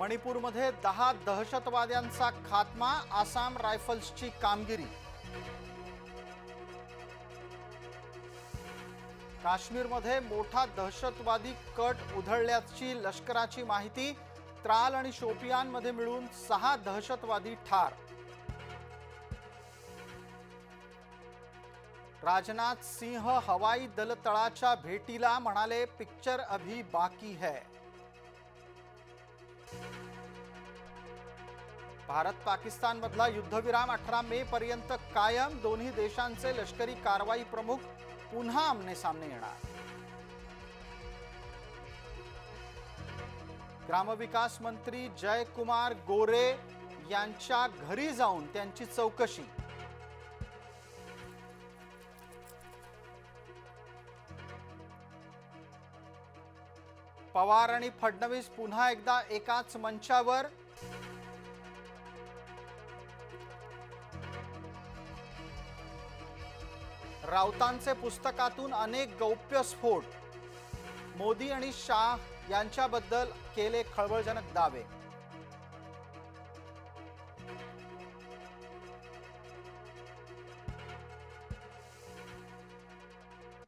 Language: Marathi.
मणिपूरमध्ये दहा दहशतवाद्यांचा खात्मा आसाम रायफल्सची कामगिरी. काश्मीरमध्ये मोठा दहशतवादी कट उधळल्याची लष्कराची माहिती त्राल आणि शोपियानमध्ये मिळून सहा दहशतवादी ठार. राजनाथ सिंह हवाई दलतळाच्या भेटीला म्हणाले पिक्चर अभी बाकी है. भारत पाकिस्तानमधला युद्धविराम अठरा मे पर्यंत कायम. दोन्ही देशांचे लष्करी कारवाई प्रमुख पुन्हा आमने सामने येणार. ग्रामविकास मंत्री जयकुमार गोरे यांच्या घरी जाऊन त्यांची चौकशी. पवार आणि फडणवीस पुन्हा एकदा एकाच मंचावर. राऊतांचे पुस्तकातून अनेक गौप्यस्फोट मोदी आणि शाह यांच्याबद्दल केले खळबळजनक दावे.